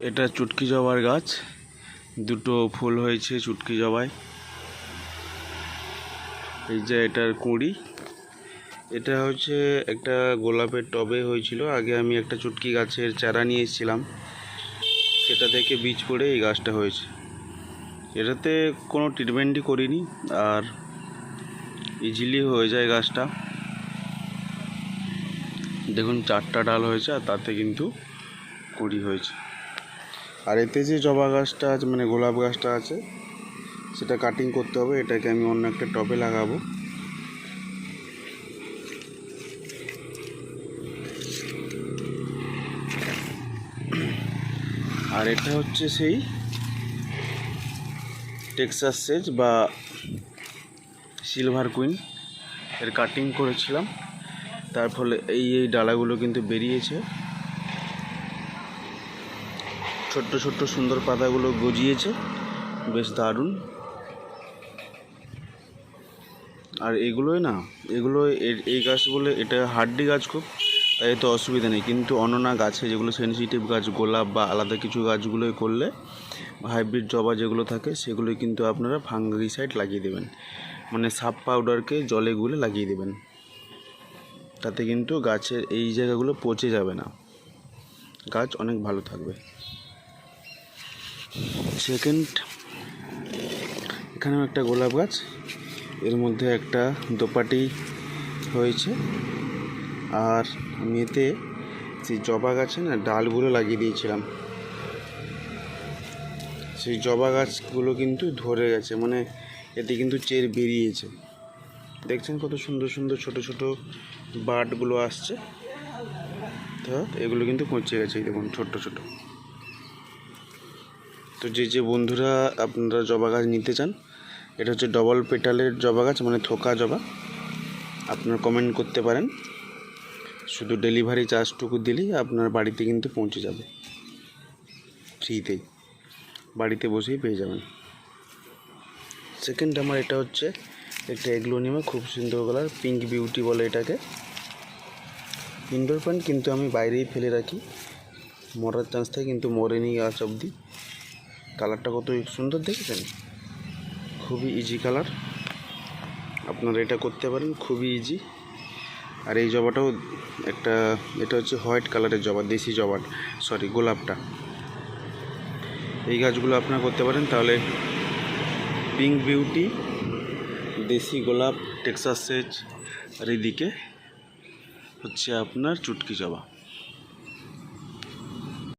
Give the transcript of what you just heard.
এটা চুটকি জবার গাছ। দুটো ফুল হয়েছে চুটকি জবায়। এই যে এটার কুঁড়ি। এটা হচ্ছে একটা গোলাপের টবে হয়েছিল। আগে আমি একটা চুটকি গাছের চারা নিয়ে এসেছিলাম। সেটা থেকে বীজ পড়ে এই গাছটা হয়েছে। এটাতে কোনো ট্রিটমেন্টই করিনি আর ইজিলি হয়ে যায় গাছটা। দেখুন, চারটা ডাল হয়েছে আর তাতে কিন্তু কুড়ি হয়েছে। আর এতে যে জবা গাছটা আছে মানে গোলাপ গাছটা আছে, সেটা কাটিং করতে হবে। এটাকে আমি অন্য একটা টবে লাগাবো। আর এটা হচ্ছে সেই টেক্সাস সেজ বা সিলভার কুইন এর কাটিং করেছিলাম। তার ফলে এই এই ডালাগুলো কিন্তু বেরিয়েছে। ছোট্ট ছোট্ট সুন্দর পাতাগুলো গজিয়েছে। বেশ দারুণ। আর এগুলোই না এগুলো এই গাছগুলো এটা হাড্ডি গাছ খুব, তাই তো অসুবিধা নেই। কিন্তু অননা গাছে যেগুলো সেনসিটিভ গাছ, গোলাপ বা আলাদা কিছু গাছগুলোই করলে হাইব্রিড জবা যেগুলো থাকে সেগুলো কিন্তু আপনারা ফাঙ্গিসাইড লাগিয়ে দেবেন। মানে সাপ পাউডারকে জলে গুলে লাগিয়ে দেবেন। তাতে কিন্তু গাছের এই জায়গাগুলো পচে যাবে না। গাছ অনেক ভালো থাকবে। সেকেন্ড এখানেও একটা গোলাপ গাছ। এর মধ্যে একটা দোপাটি হয়েছে। আর মেতে সেই জবা গাছে না ডালগুলো লাগিয়ে দিয়েছিলাম। সেই জবা গাছগুলো কিন্তু ধরে গেছে মানে এতে কিন্তু চের বেরিয়েছে। দেখছেন কত সুন্দর সুন্দর ছোট ছোট বাটগুলো আসছে। তো এগুলো কিন্তু পচে গেছে দেখুন, ছোট্ট ছোট। তো যে যে বন্ধুরা আপনারা জবা গাছ নিতে চান, এটা হচ্ছে ডবল পেটালের জবা গাছ মানে থোকা জবা। আপনারা কমেন্ট করতে পারেন। শুধু ডেলিভারি চার্জটুকু দিলেই আপনার বাড়িতে কিন্তু পৌঁছে যাবে। ফ্রিতেই বাড়িতে বসেই পেয়ে যাবেন। সেকেন্ড আমার এটা হচ্ছে একটা এগ্লোনিমা, খুব সুন্দর কালার পিঙ্ক বিউটি বলে এটাকে। ইনডোর প্ল্যান্ট কিন্তু আমি বাইরেই ফেলে রাখি। মরার চান্স থাকে কিন্তু মরেনি গাছ অবধি। কালারটা কত সুন্দর দেখেছেন? খুবই ইজি কালার আপনারা এটা করতে পারেন, খুবই ইজি আর এই জবাটাও একটা, এটা হচ্ছে হোয়াইট কালারের জবা, দেশি জবা সরি গোলাপটা। এই গাছগুলো আপনারা করতে পারেন, তাহলে পিঙ্ক বিউটি দেশি গোলাপ টেক্সাস সেজ আর এদিকে হচ্ছে আপনার চুটকি জবা।